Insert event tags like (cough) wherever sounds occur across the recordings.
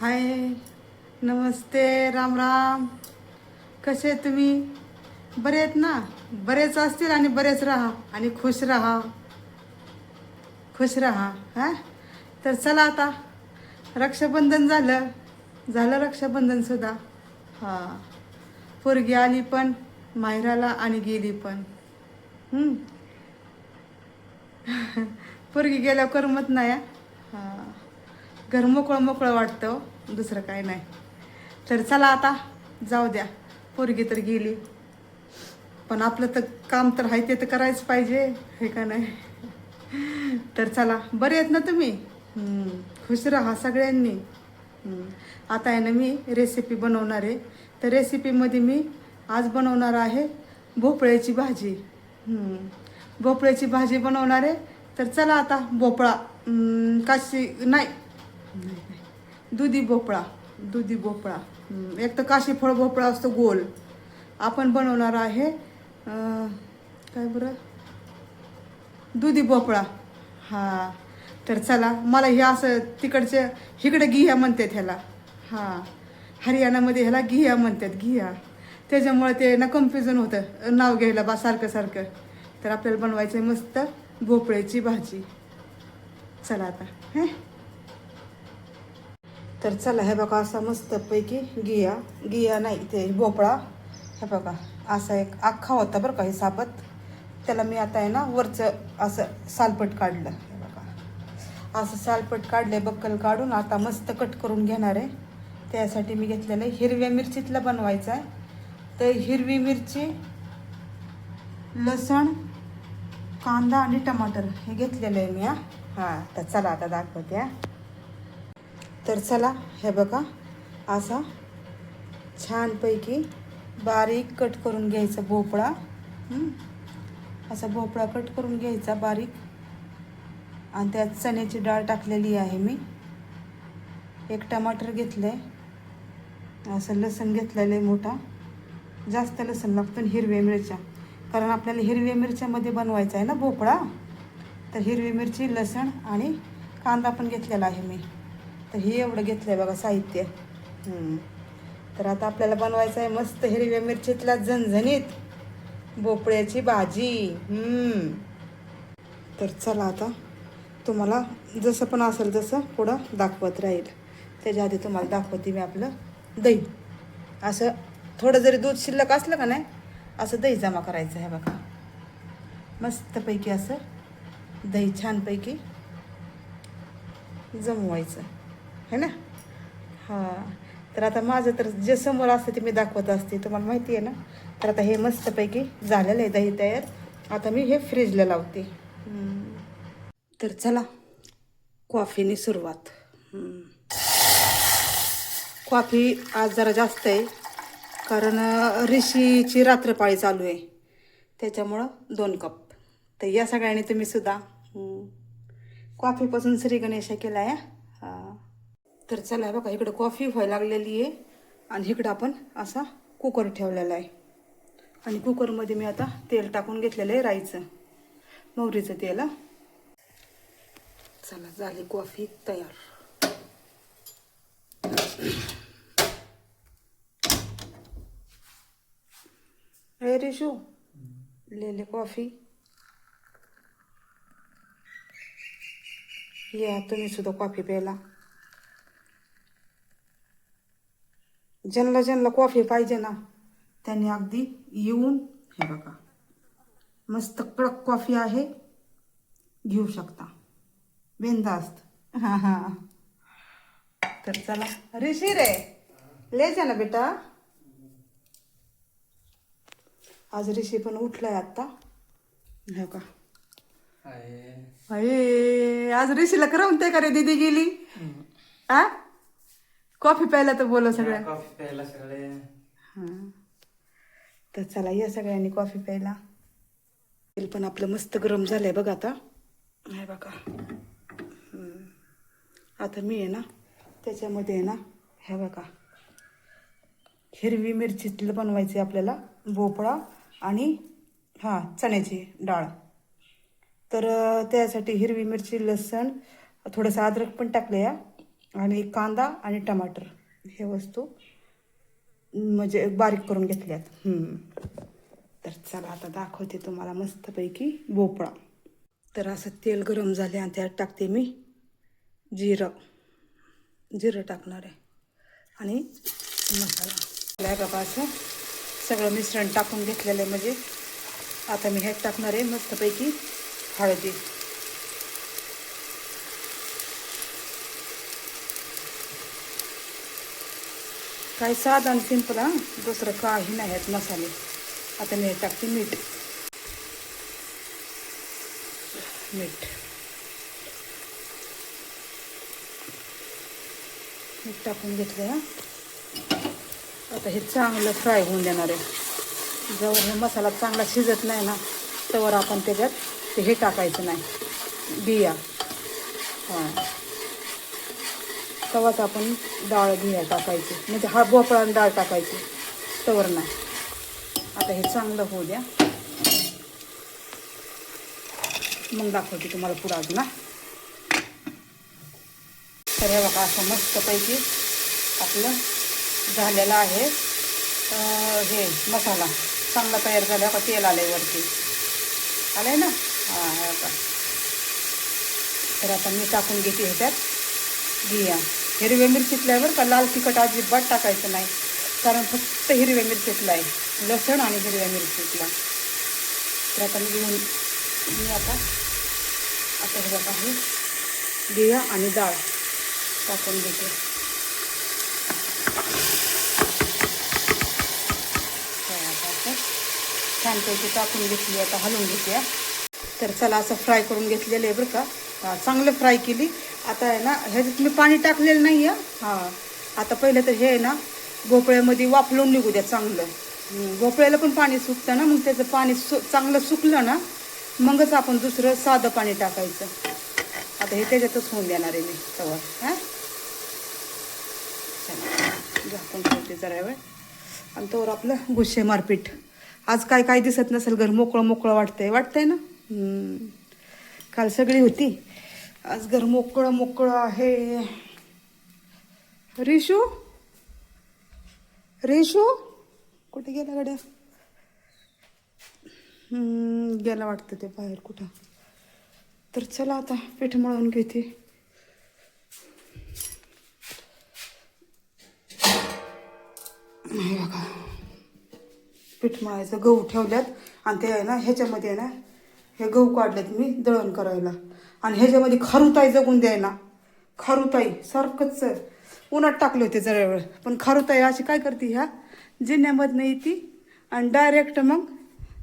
हाय नमस्ते राम राम. कसे तुम्ही? बरे आहेत ना? बरेच असतील आणि बरेच राहा आणि खुश राहा. खुश राहा हा? तर चला आता. रक्षाबंधन झालं. झालं रक्षाबंधनसुद्धा हां. पोरगी आली पण माहेराला आणि गेली पण. (laughs) पोरगी गेल्यावर करमत नाही हां. घर मोकळं मोकळं वाटतं दुसरं काय नाही. तर चला आता जाऊ द्या. पोरगी तर गेली. पण आपलं तर काम तर आहे ते तर करायच पाहिजे हे का नाही? तर चला बरे आहेत ना तुम्ही? खुश राहा सगळ्यांनी. आता आहे ना मी रेसिपी बनवणार आहे. तर रेसिपीमध्ये मी आज बनवणार आहे भोपळ्याची भाजी. भोपळ्याची भाजी बनवणार आहे. तर चला आता भोपळा काशी नाही. दुधी भोपळा दुधी भोपळा. एक तर काशी फळ भोपळा असतो गोल. आपण बनवणार आहे काय बरं? दुधी भोपळा. हां. तर चला मला हे असं तिकडचे हिकडे घिया म्हणतात ह्याला. हां. हरियाणामध्ये ह्याला घिया म्हणतात घिया. त्याच्यामुळे ते ना कन्फ्युजन होतं नाव घ्यायला बा सारखं सारखं. तर आपल्याला बनवायचं आहे मस्त भोपळ्याची भाजी. चला आता हे? तर चला हे बघा असा मस्तपैकी गिया गिया नाही ते भोपळा. हे बघा असा एक अख्खा होता बरं का हे साबत त्याला मी आता आहे ना वरचं असं सालपट काढलं. हे बघा. असं सालपट काढले बक्कल काढून आता मस्त कट करून घेणार आहे. त्यासाठी मी घेतलेलं आहे हिरव्या मिरचीतलं बनवायचं आहे. तर हिरवी मिरची लसण कांदा आणि टमाटर हे घेतलेलं आहे मी हां तर चला आता दाखवते हा. तर चला हे बघा. असा छानपैकी बारीक कट करून घ्यायचा भोपळा. असा भोपळा कट करून घ्यायचा बारीक. आणि त्यात चण्याची डाळ टाकलेली आहे मी. एक टमाटर घेतलं आहे असं लसण घेतलेलं आहे मोठा. जास्त लसण लागतो आणि हिरव्या मिरच्या. कारण आपल्याला हिरव्या मिरच्यामध्ये बनवायचा आहे ना भोपळा? तर हिरवी मिरची लसण आणि कांदा पण घेतलेला आहे मी. तर हे एवढं घेतलं आहे बघा साहित्य. तर आता आपल्याला बनवायचं आहे मस्त हिरव्या मिरचीतला झणझणीत भोपळ्याची भाजी. तर चला आता तुम्हाला जसं पण असेल तसं पुढं दाखवत राहील. त्याच्या आधी तुम्हाला दाखवते मी आपलं दही. असं थोडं जरी दूध शिल्लक असलं का नाही असं दही जमा करायचं आहे बघा. मस्तपैकी असं दही छानपैकी जमवायचं. है ना? हां. तर आता माझं तर जे समोर असतं ते मी दाखवत असते. तुम्हाला माहिती आहे ना? तर आता हे मस्तपैकी झालेलं आहे दही तयार. आता मी हे फ्रीजला लावते. तर चला कॉफीने सुरुवात. कॉफी आज जरा जास्त आहे. कारण ऋषीची रात्रपाळी चालू आहे. त्याच्यामुळं दोन कप. तर या सगळ्यांनी तुम्ही सुद्धा कॉफीपासून श्रीगणेशा केला आहे तर चला बघा इकडं कॉफी व्हायला लागलेली आहे. आणि इकडं आपण असा कुकर ठेवलेला आहे. आणि कुकरमध्ये मी आता तेल टाकून घेतलेलं आहे राईचं मोहरीचं तेल हा. चला झाली कॉफी तयार. अरे रिशू ले ले कॉफी या तुम्ही सुद्धा कॉफी प्यायला. ज्यांना ज्यांना कॉफी पाहिजे ना त्यांनी अगदी येऊन हे बघा मस्त कडक कॉफी आहे घेऊ शकता. बिंदास्त हां हां. तर चला. ऋषी रे ले जा ना बेटा. आज ऋषी पण उठलाय आत्ता. हो का अये आज ऋषीला करमते का रे दीदी गेली? आ? कॉफी प्यायला तर बोल सगळ्या. कॉफी प्यायला सगळे. हां. तर चला या सगळ्यांनी कॉफी प्यायला तेल पण आपलं मस्त गरम झालंय बघा आता. हे बघा. आता मी आहे ना त्याच्यामध्ये आहे ना हे बघा. हिरवी मिरचीतलं बनवायचे आपल्याला भोपळा आणि हां चण्याची डाळ. तर त्यासाठी हिरवी मिरची लसण थोडंसं अद्रक पण टाकलं या आणि कांदा आणि टमाटर हे वस्तू म्हणजे बारीक करून घेतल्यात. तर चला आता दाखवते तुम्हाला मस्तपैकी भोपळा. तर असं तेल गरम झाले आणि त्यात टाकते मी जिरं. जिरं टाकणार आहे. आणि मसाला. आहे असं सगळं मिश्रण टाकून घेतलेलं आहे. म्हणजे आता मी ह्यात टाकणार आहे मस्तपैकी हळदी. काय साधा आणि सिंपल हां? दुसरं काही नाही आहेत मसाले. आता मी टाकते मीठ. मीठ. मीठ टाकून घेतलं हां? आता हे चांगलं फ्राय होऊन देणार आहे. जेव्हा हे मसाला चांगला शिजत नाही ना तेव्हा आपण त्याच्यात ते हे टाकायचं नाही. बिया. हां. तेव्हाच आपण डाळ घ्या टाकायची. म्हणजे हा भोपळा डाळ टाकायची. तवर नाही. आता हे चांगलं होऊ द्या. मग दाखवते तुम्हाला पुढं अजून तर हे बघा असं मस्तपैकी आपलं झालेलं आहे. हे मसाला चांगला तयार झाला का तेल आलंय वरती. आलंय ना? हां. तर आता मी टाकून घेते ह्याच्यात. घिया. हिरव्या मिरचीतला आहे बरं का लाल तिखट अजिबात टाकायचं नाही. कारण फक्त हिरव्या मिरचीतला आहे. लसण आणि हिरव्या मिरचीतला. तर आता मी घेऊन मी आता आता हे बघा हे बिया आणि डाळ टाकून घेते. आता छानपैकी टाकून घेतली आता हलवून घेते. तर चला असं फ्राय करून घेतलेलं आहे बरं का. चांगलं फ्राय केली. आता आहे ना ह्याच्यात मी पाणी टाकलेलं नाही आहे हां. आता पहिलं तर हे आहे ना भोपळ्यामध्ये वाफलून निघू द्या चांगलं. भोपळ्याला पण पाणी सुकतं ना मग त्याचं पाणी सु चांगलं सुकलं ना मगच आपण दुसरं साधं पाणी टाकायचं. आता हे त्याच्यातच होऊन देणार आहे मी तवर हां? झाकून ठेवते जरा वेळ. आणि तोवर आपलं गुस्से मारपीट. आज काय काय दिसत नसेल घर मोकळं मोकळं वाटतंय वाटतंय ना. काल सगळी होती. आज घर मोकळं मोकळं आहे. रिशू? रेशू? कुठे गेला गड्या? गेला वाटतं ते बाहेर कुठं. तर चला आता पीठ मळून घेते. बघा. पीठ मळायचं गहू ठेवल्यात. आणि ते आहे ना ह्याच्यामध्ये आहे ना हे गहू काढलेत मी दळण करायला. आणि ह्याच्यामध्ये खारुताई जगून द्यायला. खारुताई सारखंच उन्हात टाकले होते जरा वेळ. पण खारुताई अशी काय करते ह्या? जिन्ह्यामधनं येते आणि डायरेक्ट मग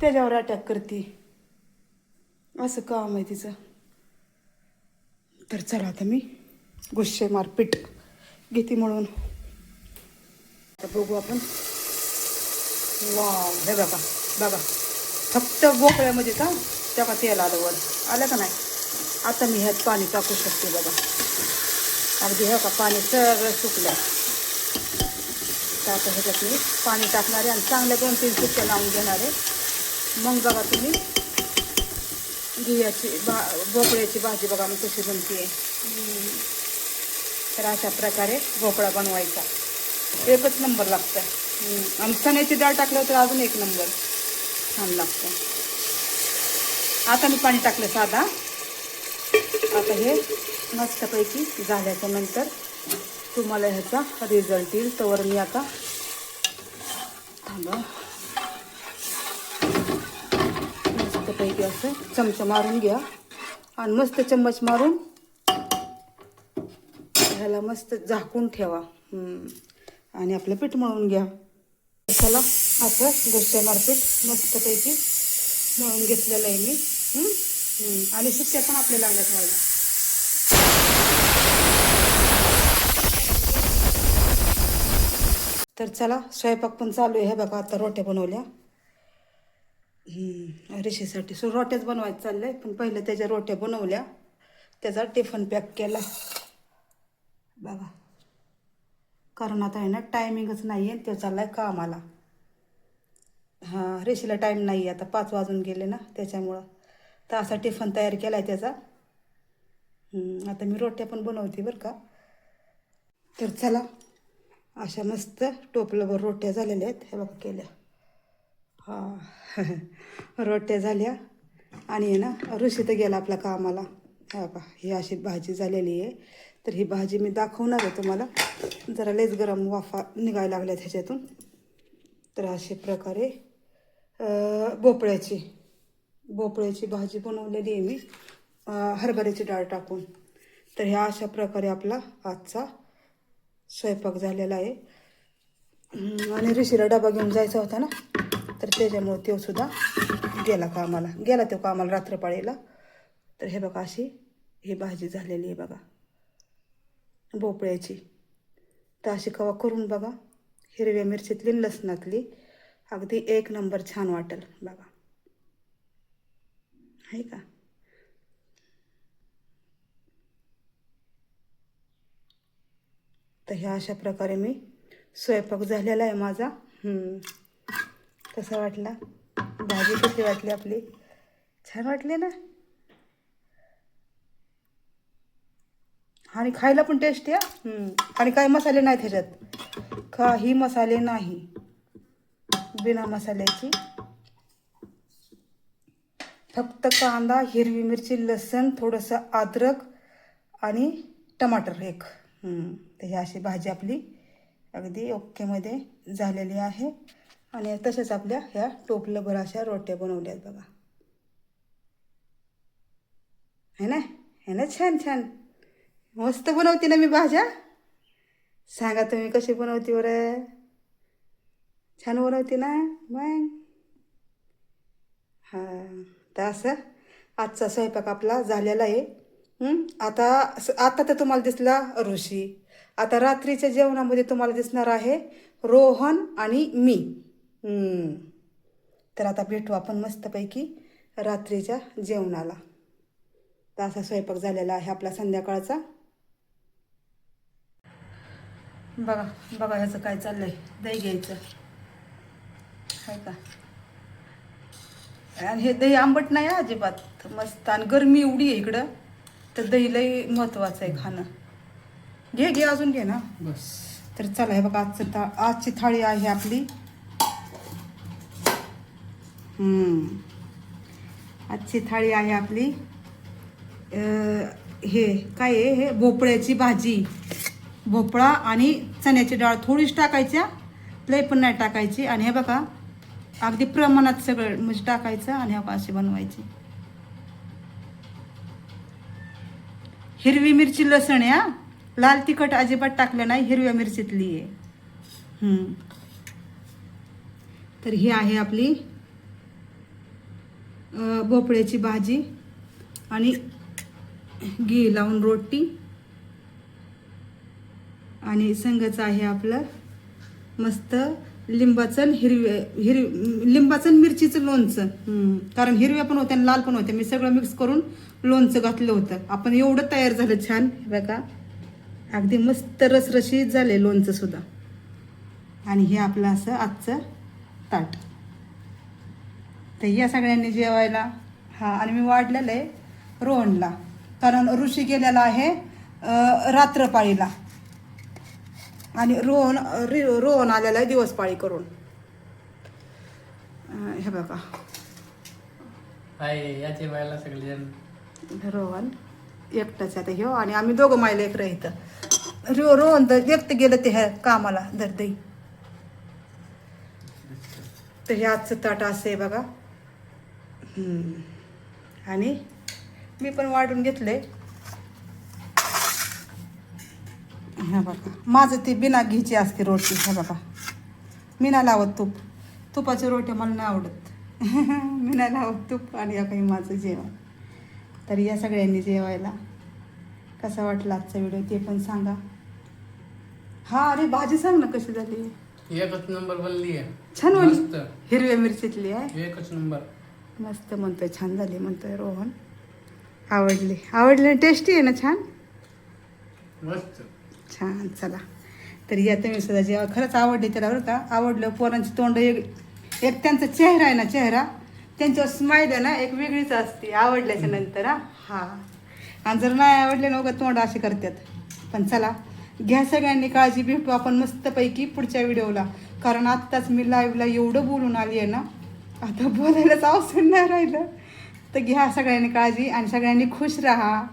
त्याच्यावर अटॅक करते. असं काम आहे तिचं. तर चला आता मी गुस्से मारपीट घेते म्हणून. आता बघू आपण. वा हे बघा बघा. फक्त भोपळ्यामध्ये का? तेव्हा तेल आलं वर. आलं का नाही? आता मी ह्यात पाणी टाकू शकते बघा. अगदी ह्या का पाणी सगळं सुकलं. तर आता ह्याच्यात मी पाणी टाकणार आहे आणि चांगल्या दोन तीन सुट्ट्या लावून घेणार आहे. मग बघा तुम्ही घियाची भा भोपळ्याची भाजी बघा मी कशी बनते तर अशा प्रकारे भोपळा बनवायचा. एकच नंबर लागतं आणि चण्याची डाळ टाकलं तर अजून एक नंबर छान लागतं आता मी पाणी टाकलं साधा. आता हे मस्तपैकी झाल्याच्यानंतर तुम्हाला ह्याचा रिझल्ट येईल. तर मी आता थांबा. मस्तपैकी असं चमचा मारून घ्या. आणि मस्त चम्मच मारून ह्याला मस्त झाकून ठेवा. हम्म. आणि आपलं पीठ मळून घ्या. त्याला असं गोष्ट पीठ मस्तपैकी मळून घेतलेलं आहे मी. आणि सुट्ट्या पण आपल्याला लागल्यात व्हायला तर चला स्वयंपाक पण चालू आहे. हे बघा आता रोट्या बनवल्या. हम्म, रेषेसाठी. सो रोट्याच बनवायचं चाललंय पण पहिलं त्याच्या रोट्या बनवल्या. त्याचा टिफन पॅक केला. बघा. कारण आता आहे ना टायमिंगच नाही आहे तो चाललाय कामाला. हां रेशीला टाईम नाही आहे आता. पाच वाजून गेले ना त्याच्यामुळं. तर असा टिफन तयार केला आहे त्याचा आता मी रोट्या पण बनवते बरं का. तर चला अशा मस्त टोपलंभर रोट्या झालेल्या आहेत. हे बघा केल्या. हा. (laughs) रोट्या झाल्या. आणि आहे ना ऋषी तर गेला आपल्या कामाला. हे बघा ही अशी भाजी झालेली आहे. तर ही भाजी मी दाखवणार आहे तुम्हाला. जरा लेच गरम वाफा निघायला लागल्या ह्याच्यातून. तर अशा प्रकारे भोपळ्याची भोपळ्याची भाजी बनवलेली आहे मी. हरभऱ्याची डाळ टाकून. तर ह्या अशा प्रकारे आपला आजचा स्वयंपाक झालेला आहे. आणि ऋषीला डबा घेऊन जायचा होता ना तर त्याच्यामुळे तो सुद्धा गेला कामाला. गेला तो कामाला रात्रपाळीला. तर हे बघा अशी ही भाजी झालेली आहे बघा भोपळ्याची. तर अशी कवा करून बघा हिरव्या मिरचीतली लसणातली. अगदी एक नंबर छान वाटेल बघा. आहे का? तर ह्या अशा प्रकारे मी स्वयंपाक झालेला आहे माझा. कसा वाटला? भाजी कशी वाटली आपली? छान वाटली ना? आणि खायला पण टेस्टी या आणि काही मसाले नाही त्याच्यात. काही मसाले नाही. बिना मसाल्याची. फक्त कांदा हिरवी मिरची लसण थोडंसं अद्रक आणि टमाटर एक. तर ही अशी भाजी आपली अगदी ओकेमध्ये झालेली आहे. आणि तसेच आपल्या ह्या टोपलंभर अशा रोट्या बनवल्या आहेत बघा. है ना? है ना? छान छान. मस्त बनवते ना मी भाज्या. सांगा तुम्ही कशी बनवते बरं? छान बनवते ना? मग? हां. तर असं आजचा स्वयंपाक आपला झालेला आहे. आता आता तर तुम्हाला दिसला ऋषी. आता रात्रीच्या जेवणामध्ये तुम्हाला दिसणार आहे रोहन आणि मी. तर आता भेटू आपण मस्तपैकी रात्रीच्या जेवणाला. तर असा स्वयंपाक झालेला आहे आपला संध्याकाळचा. बघा बघा ह्याचं काय चाललंय. दही घ्यायचं. आहे का? आणि हे दही आंबट नाही आहे अजिबात. मस्त. आणि गरमी एवढी आहे इकडं. तर दही लई महत्वाचं आहे खाणं. घे घे अजून घे ना. बस. तर चला हे बघा आजचं था आजची थाळी आहे आपली. हम्म. आजची थाळी आहे आपली. हे काय आहे? हे भोपळ्याची भाजी. भोपळा आणि चण्याची डाळ थोडीच टाकायच्या लई पण नाही टाकायची. आणि हे बघा अगदी प्रमाणात सगळं म्हणजे टाकायचं आणि हे अशी बनवायची. हिरवी मिरची लसण या लाल तिखट अजिबात टाकलं नाही हिरव्या मिरचीतली आहे. तर ही आहे आपली भोपळ्याची भाजी आणि घी लावून रोटी. आणि संगच आहे आपलं मस्त लिंबाचं आणि हिरव्या हिरवी लिंबाचं मिरचीचं लोणचं. कारण हिरव्या पण होत्या आणि लाल पण होत्या मी सगळं मिक्स करून लोणचं घातलं होतं. आपण एवढं तयार झालं छान. बघा. अगदी मस्त रसरशीत झाले लोणचं सुद्धा. आणि हे आपलं असं आजचं ताट. तर या सगळ्यांनी जेवायला. हा आणि मी वाढलेलं आहे रोहनला. कारण ऋषी गेलेला आहे रात्रपाळीला. आणि रोहन रि- रोहन आलेला आहे दिवसपाळी करून. हे बघा. याचे बायला सगळेजण. रोहन एकटाच आता ह्यो आणि आम्ही दोघं मायला एक इथं. रो रोहन तर एकटं गेलं ते ह्या कामाला दर दही तर हे आजचं ताट असं आहे बघा. हम्म. आणि मी पण वाढून घेतलंय. हे बघा. माझं ती बिना घीची असते रोटी. हे बघा. मी नाही लावत तूप. तुपाची रोटी मला नाही आवडत. (laughs) मी नाही लावत तूप आणि या काही माझं जेवण. तर या सगळ्यांनी जेवायला. कसा वाटला आजचा व्हिडिओ ते पण सांगा. हा अरे भाजी सांग ना कशी झाली? एकच नंबर बनली आहे. छान मस्त. वाटली हिरव्या मिरचीतली आहे. एकच नंबर. मस्त म्हणतोय छान झाली म्हणतोय रोहन. आवडली. आवडली टेस्टी आहे ना छान? मस्त. छान चला. तर या तुम्ही सुद्धा जेव्हा खरंच आवडली त्याला बरं का आवडलं पोरांची तोंड एक एक त्यांचा चेहरा आहे ना चेहरा त्यांच्यावर स्माईल आहे ना एक वेगळीच असते आवडल्याच्या नंतर हा. आणि जर नाही आवडले ना उगा तोंड असे करतात. पण चला घ्या सगळ्यांनी काळजी भेटू आपण मस्तपैकी पुढच्या व्हिडिओला. कारण आत्ताच मी लाईव्हला एवढं बोलून आली आहे ना आता बोलायलाच अवसर नाही राहिलं. तर घ्या सगळ्यांनी काळजी आणि सगळ्यांनी खुश राहा.